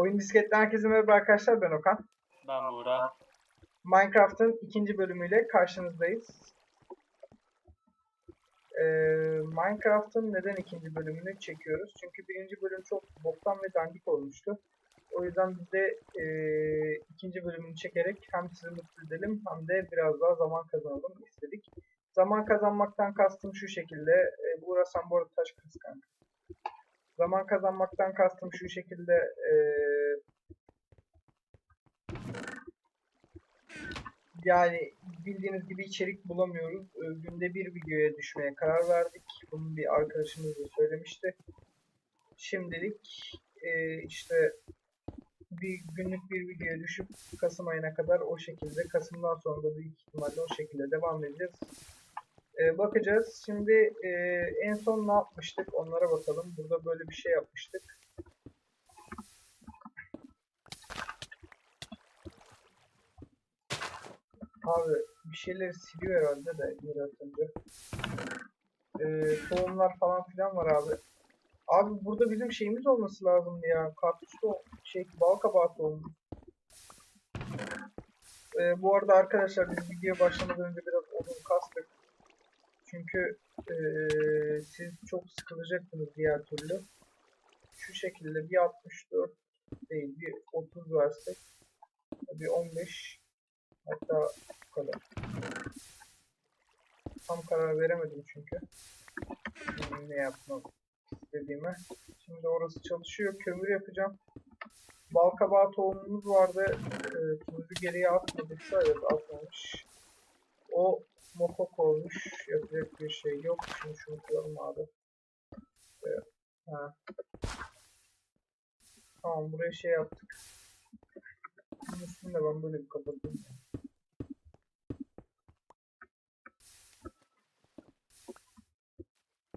Oyun disketten herkese merhaba arkadaşlar ben Okan. Ben Buğra. Minecraft'ın ikinci bölümüyle karşınızdayız. Ee, Minecraft'ın neden ikinci bölümünü çekiyoruz? Çünkü birinci bölüm çok boktan ve dandik olmuştu. O yüzden biz de ee, ikinci bölümünü çekerek hem sizi mutlu edelim hem de biraz daha zaman kazanalım istedik. Zaman kazanmaktan kastım şu şekilde. E, Buğra sen bu arada taş kız kanka. Zaman kazanmaktan kastım şu şekilde. e, yani bildiğiniz gibi içerik bulamıyoruz. E, günde bir videoya düşmeye karar verdik. Bunu bir arkadaşımız da söylemişti. Şimdilik e, işte bir günlük bir videoya düşüp Kasım ayına kadar o şekilde, Kasım'dan sonra da büyük ihtimalle o şekilde devam edeceğiz. E, bakacağız. Şimdi e, en son ne yapmıştık onlara bakalım. Burada böyle bir şey yapmıştık. Abi bir şeyleri siliyor herhalde de yere atınca. E, tohumlar falan filan var abi. Abi burada bizim şeyimiz olması lazımdı ya. Kartuşlu şey bal kabağı tohumu. E, bu arada arkadaşlar biz videoya başlamadan önce biraz odun kastık. Çünkü eee, siz çok sıkılacaksınız diğer türlü. Şu şekilde bir 64 değil bir 30 versek bir 15 hatta bu kadar. Tam karar veremedim çünkü. Ne yapmam istediğime. Şimdi orası çalışıyor. Kömür yapacağım. Balkabağı tohumumuz vardı. Ee, tuzu geriye atmadıksa evet atmamış. O mokok olmuş. Yapacak bir şey yok. Şimdi şunu koyalım abi. Evet. Ha. Tamam buraya şey yaptık. Bunun üstünü de ben böyle bir kapatayım.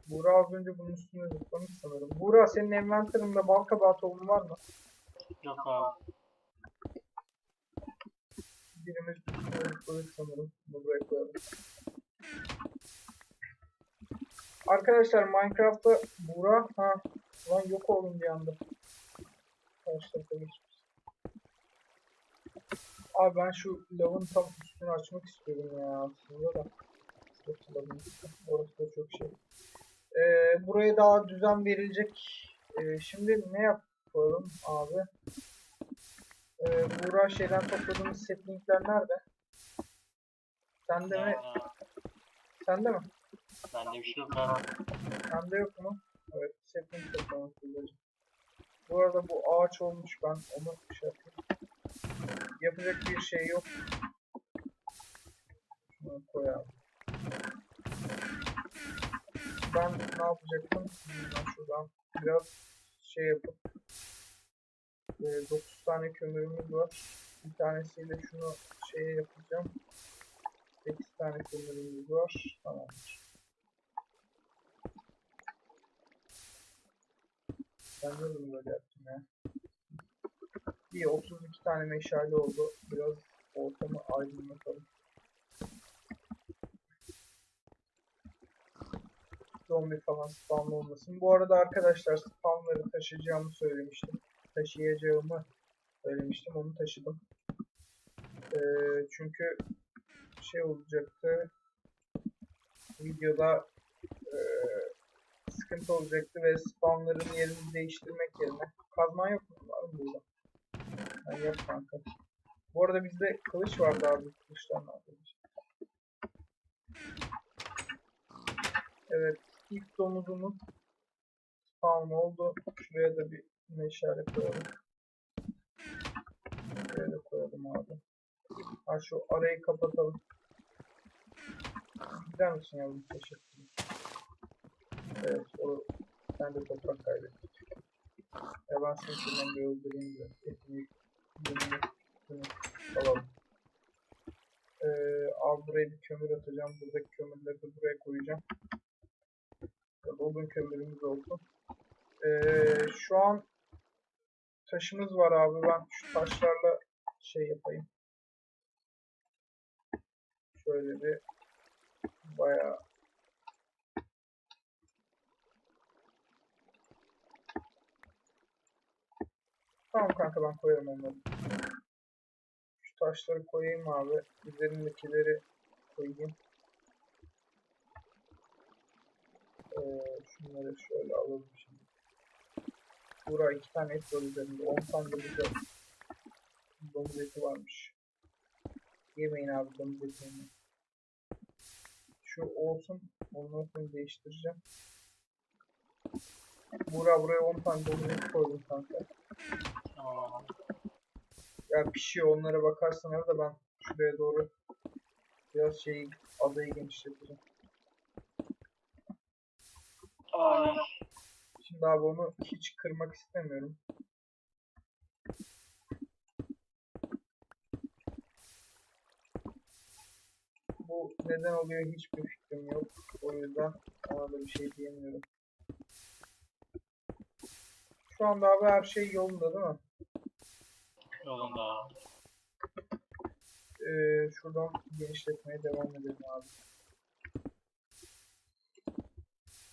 Buğra az önce bunun üstüne zıplamış sanırım. Buğra senin envanterında bal kabağı tohumu var mı? Yok abi. Birimiz üstüne zıpladık sanırım. Buraya koyalım. Arkadaşlar Minecraft'ta Buğra ha lan yok oğlum bir anda. Karşı tarafa geçmiş. Abi ben şu lavın tam üstünü açmak istiyorum ya aslında da. Yok, lavın. Orası da çok şey. Ee, buraya daha düzen verilecek. Ee, şimdi ne yapalım abi? Ee, Buğra şeyden topladığımız saplingler nerede? Sende mi? Sende mi? Bende bir şey yok abi. Sende yok mu? Evet, sapling toplamak lazım. Bu arada bu ağaç olmuş ben onu şey yapayım. Yapacak bir şey yok. Şunu koy abi. Ben ne yapacaktım? Ben şuradan biraz şey yapıp e, 9 tane kömürümüz var. Bir tanesiyle şunu şeye yapacağım. 8 tane kömürümüz var. Tamamdır. Ben de bunu böyle yaptım ya. İyi 32 tane meşale oldu. Biraz ortamı aydınlatalım. Zombi falan spawn olmasın. Bu arada arkadaşlar spawnları taşıyacağımı söylemiştim. Taşıyacağımı söylemiştim. Onu taşıdım. Ee, çünkü şey olacaktı. Videoda eee sıkıntı olacaktı ve spawnların yerini değiştirmek yerine kazman yok mu? Var mı burada? Yok kanka. Bu arada bizde kılıç vardı abi. Kılıçtan yapıyoruz? Evet. ilk domuzumuz spawn oldu. Şuraya da bir meşale koyalım. Şuraya da koyalım abi. Ha şu arayı kapatalım. Gider misin yavrum? Teşekkür ederim. Evet, o sen de toprak kaybettin. Ya ben seni şuradan bir öldüreyim de etini, şunu alalım. Ee, abi buraya bir kömür atacağım. Buradaki kömürleri de buraya koyacağım. Odun kömürümüz olsun. Ee, şu an taşımız var abi. Ben şu taşlarla şey yapayım. Şöyle bir bayağı Tamam kanka ben koyarım onları. Şu taşları koyayım abi. Üzerindekileri koyayım. Ee, şunları şöyle alalım şimdi. Bura iki tane et var üzerinde. 10 tane de burada domuz eti varmış. Yemeyin abi domuz etini. Şu olsun. Ondan sonra değiştireceğim. Bura buraya 10 tane domuz eti koydum kanka. Ya pişiyor onlara bakarsan da ben şuraya doğru biraz şey adayı genişleteceğim. Ay. Şimdi abi onu hiç kırmak istemiyorum. Bu neden oluyor hiçbir fikrim yok. O yüzden ona da bir şey diyemiyorum. Şu anda abi her şey yolunda değil mi? Yolunda. Ee, şuradan genişletmeye devam edelim abi.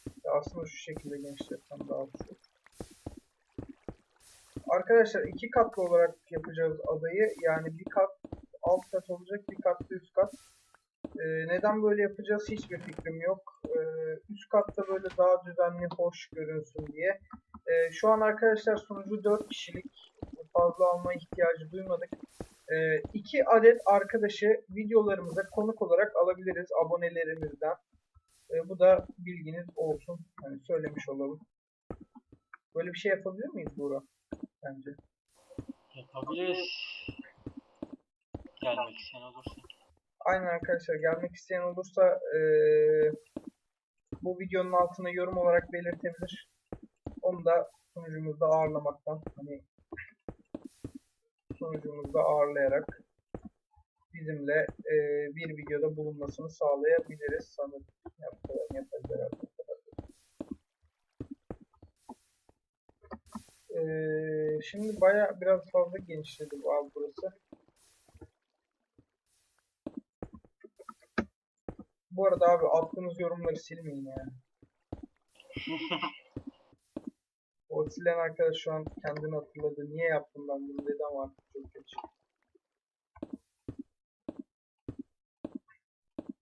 Ya aslında şu şekilde daha hoş olur. Arkadaşlar iki katlı olarak yapacağız adayı. Yani bir kat alt kat olacak, bir kat da üst kat. Ee, neden böyle yapacağız hiçbir fikrim yok. Ee, üst katta böyle daha düzenli, hoş görünsün diye. Ee, şu an arkadaşlar sunucu 4 kişilik. Fazla alma ihtiyacı duymadık. Ee, adet arkadaşı videolarımıza konuk olarak alabiliriz abonelerimizden. Ee, bu da bilginiz olsun. Hani söylemiş olalım. Böyle bir şey yapabilir miyiz Buğra? Bence. Yapabiliriz. Gelmek isteyen olursa. Aynen arkadaşlar gelmek isteyen olursa eee, bu videonun altına yorum olarak belirtebilir. Onu da sunucumuzda ağırlamaktan hani sunucumuzda ağırlayarak bizimle eee, bir videoda bulunmasını sağlayabiliriz sanırım. Eee, şimdi baya biraz fazla genişledi bu abi burası. Bu arada abi attığınız yorumları silmeyin yani. O silen arkadaş şu an kendini hatırladı. Niye yaptım ben bunu dedi ama artık çok geç.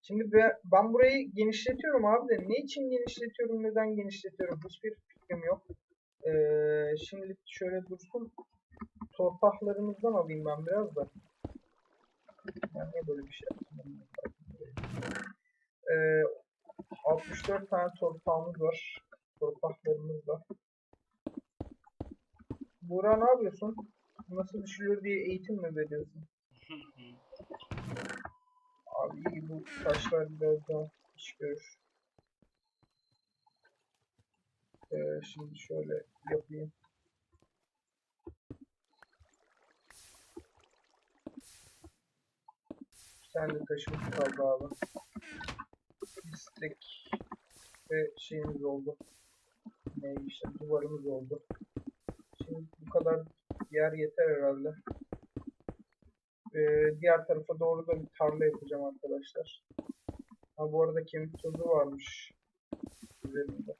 Şimdi be- ben burayı genişletiyorum abi de ne için genişletiyorum, neden genişletiyorum hiçbir fikrim yok. Ee, şimdilik şöyle dursun. Torpaklarımızdan alayım ben biraz da. Ben niye böyle bir şey yaptım? Ee, 64 tane torpağımız var. Torpaklarımız var. Buğra ne yapıyorsun? Nasıl düşülür diye eğitim mi veriyorsun? Abi iyi bu taşlar biraz daha iş görür. Ee, şimdi şöyle yapayım. Sen de taşımız kaldı abi. İstek ve şeyimiz oldu. Ne işte duvarımız oldu. Şimdi bu kadar yer yeter herhalde. Ee, diğer tarafa doğru da bir tarla yapacağım arkadaşlar. Ha bu arada kemik tozu varmış. Üzerinde.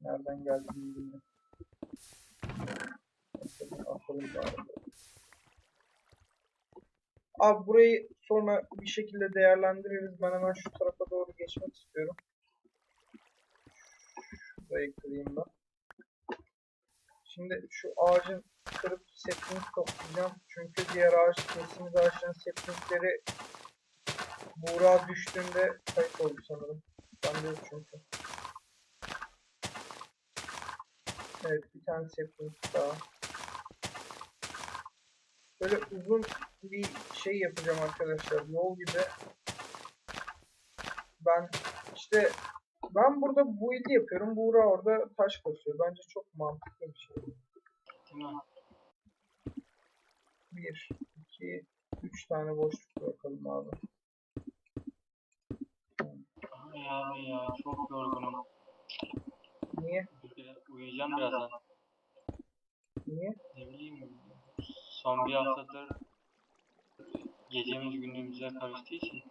Nereden geldiğini bilmiyorum. Atalım bari. Abi burayı sonra bir şekilde değerlendiririz. Ben hemen şu tarafa doğru geçmek istiyorum. Şurayı kırayım ben. Şimdi şu ağacın kırıp sapling toplayacağım. Çünkü diğer ağaç kestiğimiz ağaçların saplingleri buğra düştüğünde kayıp oldu sanırım. Ben de çünkü. Evet bir tane sapling daha. Böyle uzun bir şey yapacağım arkadaşlar. Yol gibi. Ben işte ben burada build yapıyorum. Buğra orada taş kasıyor. Bence çok mantıklı bir şey. 1, 2, 3 tane boşluk bırakalım abi. Abi ya çok yorgunum. Niye? Bir uyuyacağım birazdan. Niye? Ne bileyim. Son bir haftadır gecemiz gündüzümüze karıştığı için.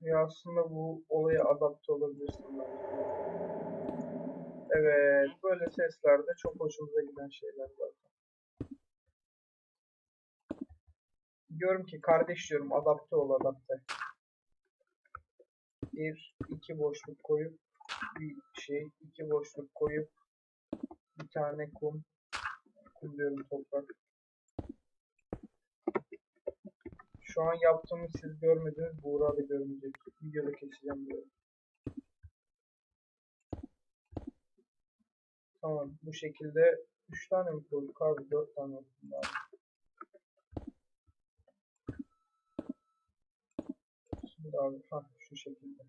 Ya aslında bu olaya adapte olabilirsin. Evet, böyle sesler de çok hoşumuza giden şeyler zaten. Diyorum ki kardeş diyorum adapte ol adapte. Bir, iki boşluk koyup bir şey, iki boşluk koyup bir tane kum, kum diyorum toprak. Şu an yaptığımı siz görmediniz, Buğra da görmeyecek. Videoda keseceğim diyorum. Tamam bu şekilde 3 tane mi koyduk abi 4 tane olsun abi. Şimdi abi ha şu şekilde.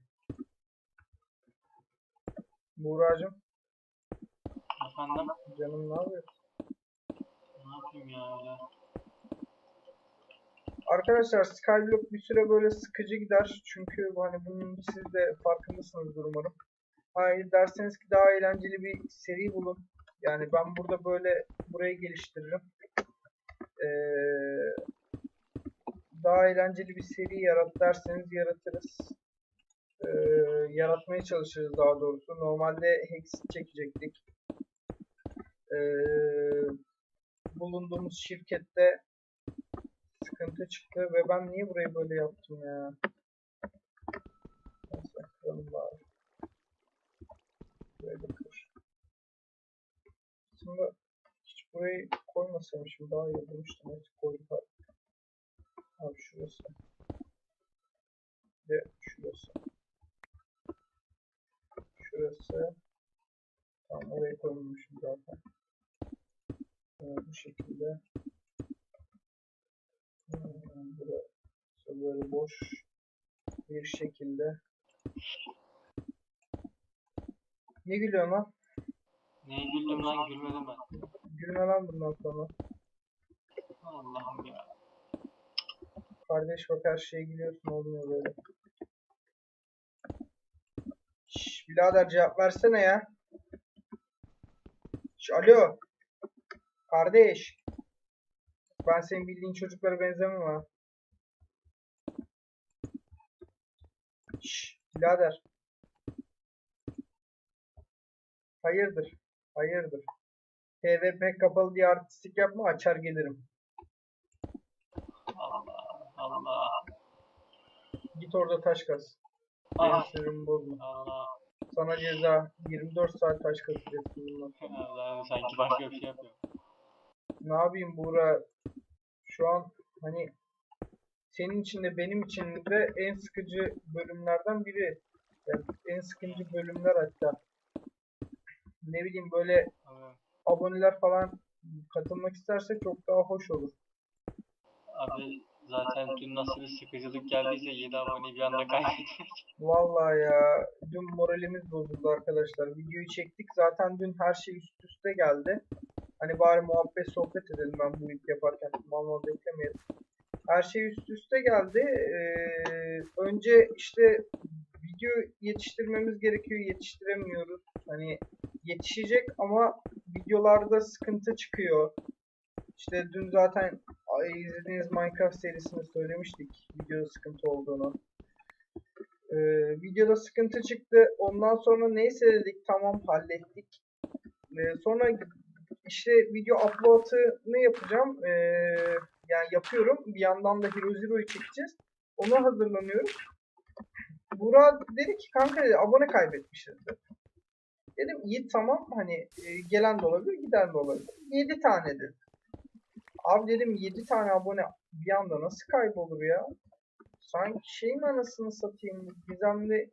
Buğra'cığım Efendim canım ne yapıyorsun? ne yapayım ya öyle. Arkadaşlar Skyblock bir süre böyle sıkıcı gider. Çünkü hani bunun siz de farkındasınızdır umarım. Hayır derseniz ki daha eğlenceli bir seri bulun. Yani ben burada böyle burayı geliştiririm. Ee, daha eğlenceli bir seri yarat derseniz yaratırız. Ee, yaratmaya çalışırız daha doğrusu. Normalde Hex çekecektik. Ee, bulunduğumuz şirkette sıkıntı çıktı ve ben niye burayı böyle yaptım ya? Neyse kıralım bari. Burayı da kır. Aslında hiç burayı koymasaymışım daha iyi olmuştu. Neyse koyduk abi. Abi şurası. De şurası. Şurası. Tamam oraya koymamışım zaten. Ee, bu şekilde. Boş bir şekilde. Ne gülüyorsun lan? Neye güldüm lan gülmedim ben. Gülme lan bundan sonra. Allah'ım ya. Kardeş bak her şeye gülüyorsun olmuyor böyle. Şşş birader cevap versene ya. Şş, alo. Kardeş. Ben senin bildiğin çocuklara benzemem ha. Şşş birader. Hayırdır? Hayırdır? PvP kapalı diye artistik yapma açar gelirim. Allah Allah. Git orada taş kaz. Benim Ah, bozma. Allah. Sana ceza 24 saat taş kazacaksın bundan. Allah sanki başka bir şey yapıyor. Ne yapayım Buğra? Şu an hani senin için de benim için de en sıkıcı bölümlerden biri. Yani en sıkıcı bölümler hatta. Ne bileyim böyle Abi, aboneler falan katılmak isterse çok daha hoş olur. abi zaten dün nasıl bir sıkıcılık geldiyse 7 aboneyi bir anda kaybettik. Vallahi ya dün moralimiz bozuldu arkadaşlar. Videoyu çektik. Zaten dün her şey üst üste geldi. Hani bari muhabbet sohbet edelim ben bu ilk yaparken. Mal beklemeyelim. Her şey üst üste geldi. Ee, önce işte video yetiştirmemiz gerekiyor. Yetiştiremiyoruz. Hani yetişecek ama videolarda sıkıntı çıkıyor. İşte dün zaten izlediğiniz Minecraft serisini söylemiştik. Videoda sıkıntı olduğunu. Ee, videoda sıkıntı çıktı. Ondan sonra neyse dedik tamam hallettik. Ee, sonra işte video upload'ını yapacağım. Ee, yani yapıyorum. Bir yandan da Hero Zero'yu çekeceğiz. Ona hazırlanıyoruz. Burak dedi ki kanka dedi, abone kaybetmişiz dedi. Dedim iyi tamam hani e, gelen de olabilir giden de olabilir. 7 tane dedi. Abi dedim 7 tane abone bir anda nasıl kaybolur ya? Sanki şey mi anasını satayım Gizemli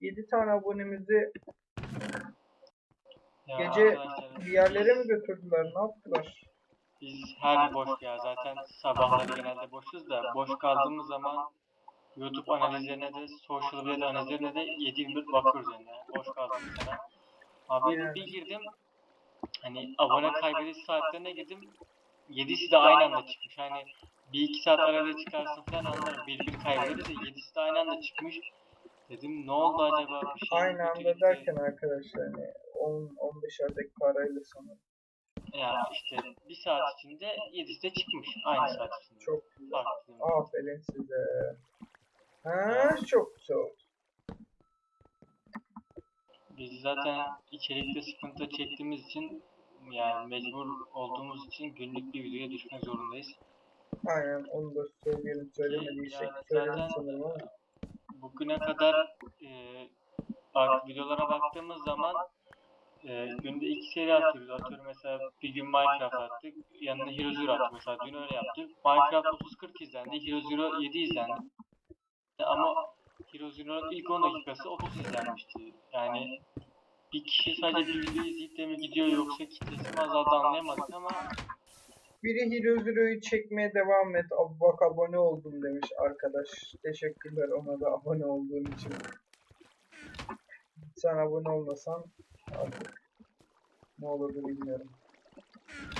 7 tane abonemizi Ya Gece bir yerlere mi götürdüler ne yaptılar? Biz her boş ya zaten sabahları genelde boşuz da boş kaldığımız zaman YouTube analizlerine de social media analizlerine de 7-24 bakıyoruz yani boş kaldığımız zaman. Abi bir girdim hani abone kaybediş saatlerine girdim 7'si de aynı anda çıkmış hani bir iki saat arada çıkarsın falan anlarım bir bir kaybeder de 7'si de aynı anda çıkmış. Dedim ne oldu acaba bir şey Aynı anda gitti? derken arkadaşlar hani 10-15'er dakika arayla sanırım. Ya işte bir saat içinde 7'si de çıkmış aynı saat içinde. Çok Baktım. aferin size. Ha çok güzel oldu. biz zaten içerikte sıkıntı çektiğimiz için yani mecbur olduğumuz için günlük bir videoya düşmek zorundayız. Aynen onu da söyleyelim. Söylemediysek Yani söyledim zaten- sanırım ama. Bugüne kadar e, bak videolara baktığımız zaman e, günde iki seri atıyoruz. Atıyorum mesela bir gün Minecraft attık. Yanına Hero Zero attık. Mesela dün öyle yaptık. Minecraft 30-40 izlendi. Hero Zero 7 izlendi. Ama Hero Zero'nun ilk 10 dakikası 30 izlenmişti. Yani bir kişi sadece bir video izleyip de mi gidiyor yoksa kitlesi mi azaldı anlayamadık ama Biri Hero Zero'yu çekmeye devam et. Ab- Bak abone oldum demiş arkadaş. Teşekkürler ona da abone olduğun için. Sen abone olmasan ne olurdu bilmiyorum.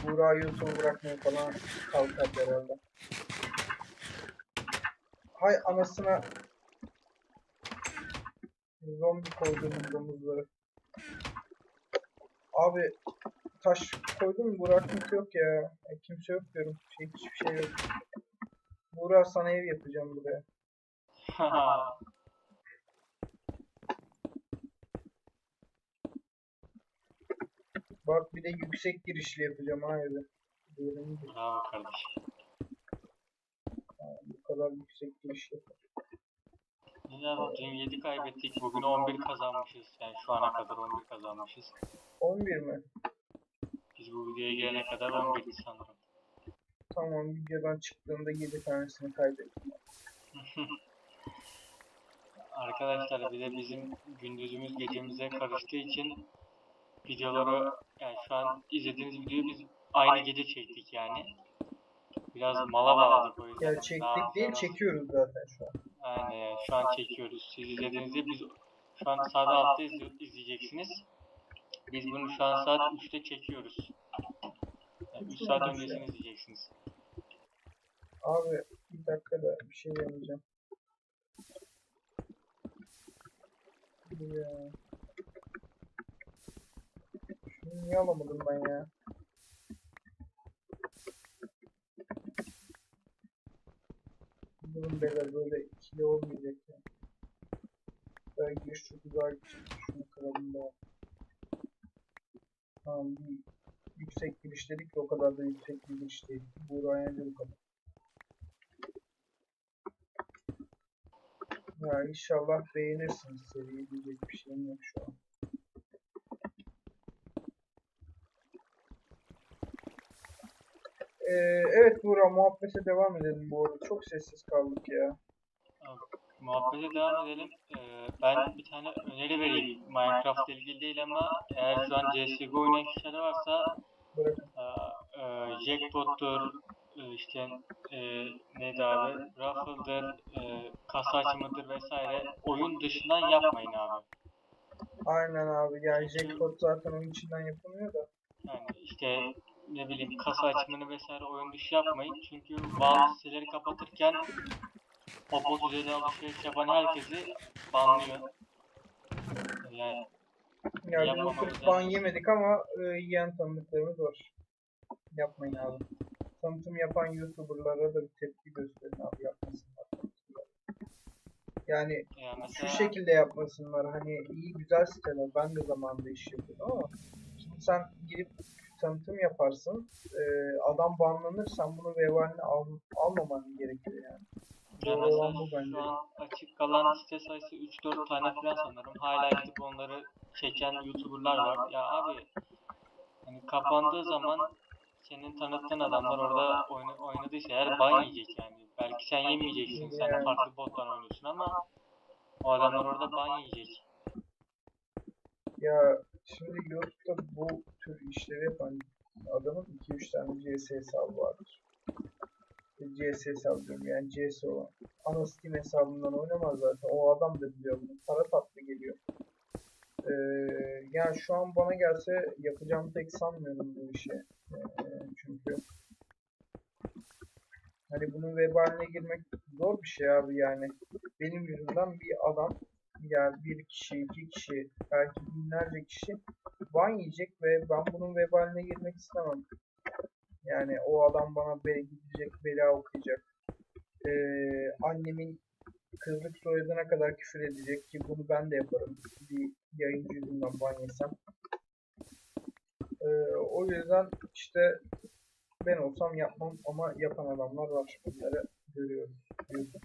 Buğra YouTube bırakmayı falan kalkar herhalde. Hay anasına zombi koyduğumuz domuzları. Abi taş koydum mu? Bırakmak yok ya. ya. Kimse yok diyorum. Şey, hiçbir şey yok. Buğra sana ev yapacağım buraya. Bak bir de yüksek girişli yapacağım evi. Diyelim bravo kardeşim. bu kadar yüksek girişli. Ya dün 7 kaybettik. Bugün 11 kazanmışız. Yani şu ana kadar 11 kazanmışız. 11 mi? Biz bu videoya gelene kadar 11'di sanırım. Tamam videodan çıktığında 7 tanesini kaybettim. Arkadaşlar bir de bizim gündüzümüz gecemize karıştığı için videoları yani şu an izlediğiniz videoyu biz aynı gece çektik yani. Biraz mala bağladık o yüzden. Ya Daha çektik değil sonra- çekiyoruz zaten şu an. Aynen yani şu an çekiyoruz. Siz izlediğinizde biz şu an saat 6'da izli- izleyeceksiniz. Biz bunu şu an saat 3'te çekiyoruz. Yani 3 saat öncesini izleyeceksiniz. Abi bir dakika da bir şey yapacağım. Ya. Niye alamadım ben ya? Durun beyler böyle ikili olmayacak ya. Belki giriş çok gidecek. Şunu kıralım da. Tamam bir yüksek giriş dedik de o kadar da yüksek bir giriş değil. Buğra'ya bu kadar. Ya inşallah beğenirsiniz seriyi diyecek bir şeyim yok şu an. Ee, evet Buğra muhabbete devam edelim bu arada. Çok sessiz kaldık ya. Muhabbete devam edelim. Ee, ben bir tane öneri vereyim. Minecraft ile ilgili değil ama eğer şu an CSGO oynayan kişiler varsa Bırakın. e, e, Jackpot'tur, e, işte e, neydi abi, Raffle'dır, e, kasa açımıdır vesaire oyun dışından yapmayın abi. Aynen abi yani jackpot zaten onun içinden yapılmıyor da. Yani işte ne bileyim kasa açımını vesaire oyun dışı yapmayın. Çünkü bazı siteleri kapatırken o bot üzerine alışveriş yapan herkesi banlıyor. Yani Ya biz Yapmamanız oturup lazım. ban yemedik ama e, yiyen tanıdıklarımız var. Yapmayın abi. Tanıtım yapan YouTuber'lara da bir tepki gösterin abi yapmasınlar. Yani yani şu mesela şekilde yapmasınlar. Hani iyi güzel siteler. Ben de zamanında iş yapıyordum ama şimdi sen girip tanıtım yaparsın. e, adam banlanır. Sen bunu vebaline al, almaman gerekiyor yani. Ya Doğru mesela olan bu bence. şu an açık kalan site sayısı 3-4 tane falan sanırım. Hala gidip onları çeken YouTuber'lar var. Ya abi hani kapandığı zaman senin tanıttığın adamlar orada oyna, oynadıysa eğer ban yiyecek yani. Belki sen yemeyeceksin. Sen Yani. farklı bottan oynuyorsun ama o adamlar orada ban yiyecek. Ya şimdi YouTube'da bu tür işleri yapan adamın 2-3 tane CS hesabı vardır. E, CS hesabı diyorum yani CS olan. Ana Steam hesabından oynamaz zaten. O adam da biliyor bunu. Para tatlı geliyor. Ee, yani şu an bana gelse yapacağımı pek sanmıyorum bu işi. Ee, çünkü hani bunun vebaline girmek zor bir şey abi yani. Benim yüzümden bir adam yani bir kişi, iki kişi, belki binlerce kişi ban yiyecek ve ben bunun vebaline girmek istemem. Yani o adam bana be gidecek, bela okuyacak. Ee, annemin kızlık soyadına kadar küfür edecek ki bunu ben de yaparım. Bir yayıncı yüzünden ban yesem. Ee, o yüzden işte ben olsam yapmam ama yapan adamlar var. Bunları görüyoruz. YouTube.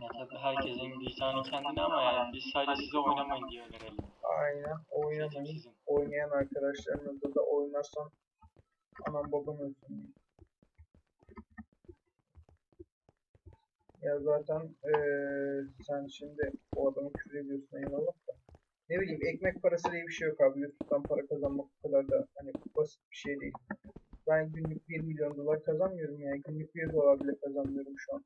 Ya tabii herkesin vicdanı kendine ama yani biz sadece size oynamayın diye önerelim. Aynen oynamayın. sizin. Oynayan arkadaşlarınızla da oynarsan anam babam ölsün. Ya zaten eee, sen şimdi o adamı küfür ediyorsun eyvallah da. Ne bileyim ekmek parası diye bir şey yok abi. YouTube'dan para kazanmak bu kadar da hani basit bir şey değil. Ben günlük 1 milyon dolar kazanmıyorum yani. Günlük 1 dolar bile kazanmıyorum şu an.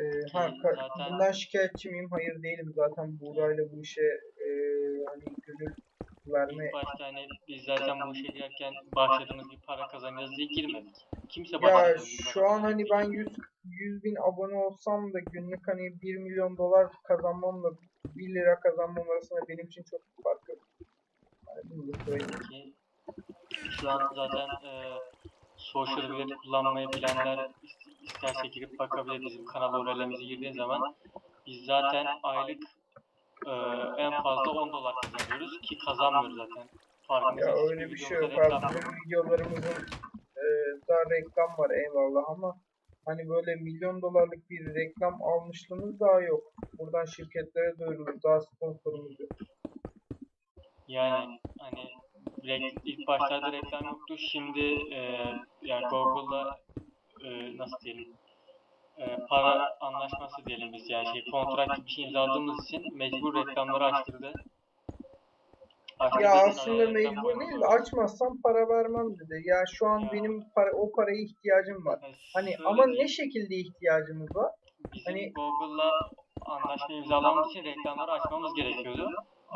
Eee, ha, zaten- bundan şikayetçi miyim? Hayır değilim. Zaten Buğra'yla bu işe eee, hani gönül verme İlk başta hani biz zaten bu işe girerken başladığımız bir para kazanacağız diye girmedik. Kimse Ya şu an hani ben diye 100, 100 bin abone olsam da günlük hani 1 milyon dolar kazanmamla 1 lira kazanmam arasında benim için çok bir fark yok. Yani bunu da söyleyeyim. ki şu an zaten e, social bilet kullanmayı bilenler isterse girip bakabilir bizim kanala URL'imize girdiğin zaman biz zaten aylık e, en fazla 10 dolar kazanıyoruz ki kazanmıyoruz zaten. Farkındaysanız Ya öyle bir şey yok abi. Bizim videolarımızın e, daha reklam var eyvallah ama hani böyle milyon dolarlık bir reklam almışlığımız daha yok. Buradan şirketlere duyurulur. Daha sponsorumuz yok. Yani hani ilk başlarda reklam yoktu. Şimdi e, yani Google'da e, nasıl diyelim e, para anlaşması diyelim biz yani şey kontrat gibi bir şey imzaladığımız için mecbur reklamları açtırdı. Açtırdığı Ya aslında mecbur değil de açmazsam para vermem dedi. Ya şu an Ya. benim para, o paraya ihtiyacım var. Yani Hani ama ne diyeyim, şekilde ihtiyacımız var? bizim hani- Google'la anlaşma imzalamamız için reklamları açmamız gerekiyordu.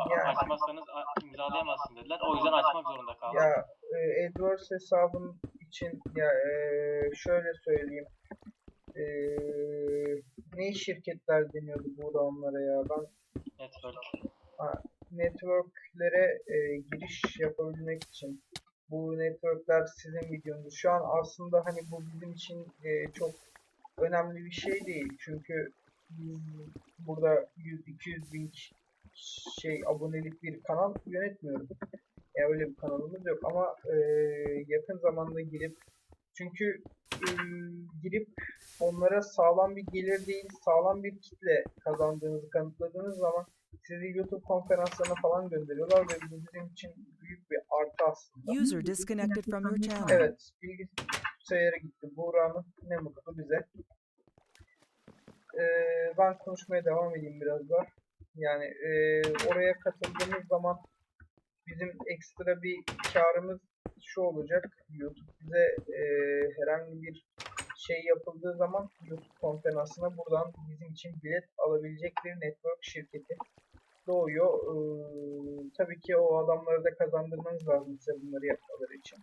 Yani. Açmazsanız imzalayamazsın dediler. O yüzden açmak zorunda kaldık. Ya e, AdWords hesabım için ya e, şöyle söyleyeyim. E, ne şirketler deniyordu burada onlara ya? Ben Network. networklere e, giriş yapabilmek için bu networkler sizin videonuz. Şu an aslında hani bu bizim için e, çok önemli bir şey değil. Çünkü biz burada 100-200 bin şey abonelik bir kanal yönetmiyoruz. Ya öyle bir kanalımız yok ama e, yakın zamanda girip çünkü e, girip onlara sağlam bir gelir değil sağlam bir kitle kazandığınızı kanıtladığınız zaman sizi YouTube konferanslarına falan gönderiyorlar ve bu bizim için büyük bir artı aslında. User disconnected from your channel. Evet, bilgisayara gitti. Buğra'nın ne mutlu bize. Ee, ben konuşmaya devam edeyim biraz daha. Yani e, oraya katıldığımız zaman bizim ekstra bir karımız şu olacak. YouTube bize e, herhangi bir şey yapıldığı zaman YouTube konferansına buradan bizim için bilet alabilecek bir network şirketi doğuyor. Ee, tabii ki o adamları da kazandırmanız lazım size bunları yapmaları için.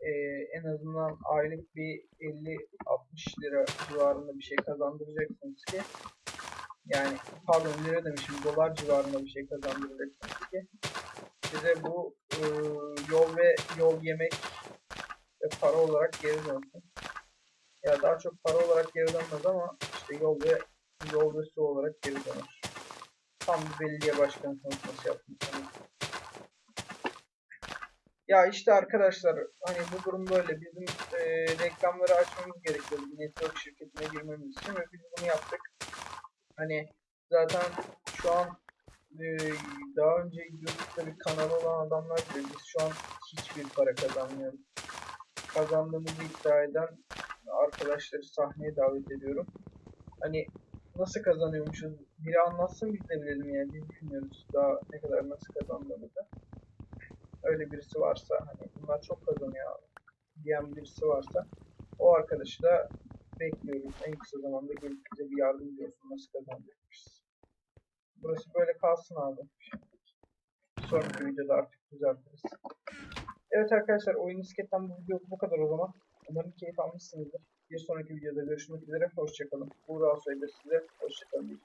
Ee, en azından aylık bir 50-60 lira civarında bir şey kazandıracaksınız ki yani pardon lira demişim dolar civarında bir şey kazandıracaksınız ki size bu e, yol ve yol yemek ve para olarak geri dönsün. Ya daha çok para olarak geri dönmez ama işte yol ve yol ve su olarak geri döner. Tam bir belediye başkanı konuşması yaptım. Ya işte arkadaşlar hani bu durum böyle. Bizim e, reklamları açmamız gerekiyordu network şirketine girmemiz için ve biz bunu yaptık. Hani zaten şu an e, daha önce YouTube'da bir kanal olan adamlar bile biz şu an hiçbir para kazanmıyoruz. Kazandığımızı iddia eden arkadaşları sahneye davet ediyorum. Hani nasıl kazanıyormuşuz? Biri anlatsın biz de bilelim yani biz bilmiyoruz daha ne kadar nasıl kazandığımızı. Öyle birisi varsa hani bunlar çok kazanıyor diyen birisi varsa o arkadaşı da bekliyoruz. En kısa zamanda gelip bize bir yardımcı olsun nasıl kazanacakmışız. Burası böyle kalsın abi. Sonraki videoda artık düzeltiriz. Evet arkadaşlar oyun isketten bu video bu kadar o zaman. Umarım keyif almışsınızdır. Bir sonraki videoda görüşmek üzere. Hoşçakalın. Buğra Soy'da size hoşçakalın.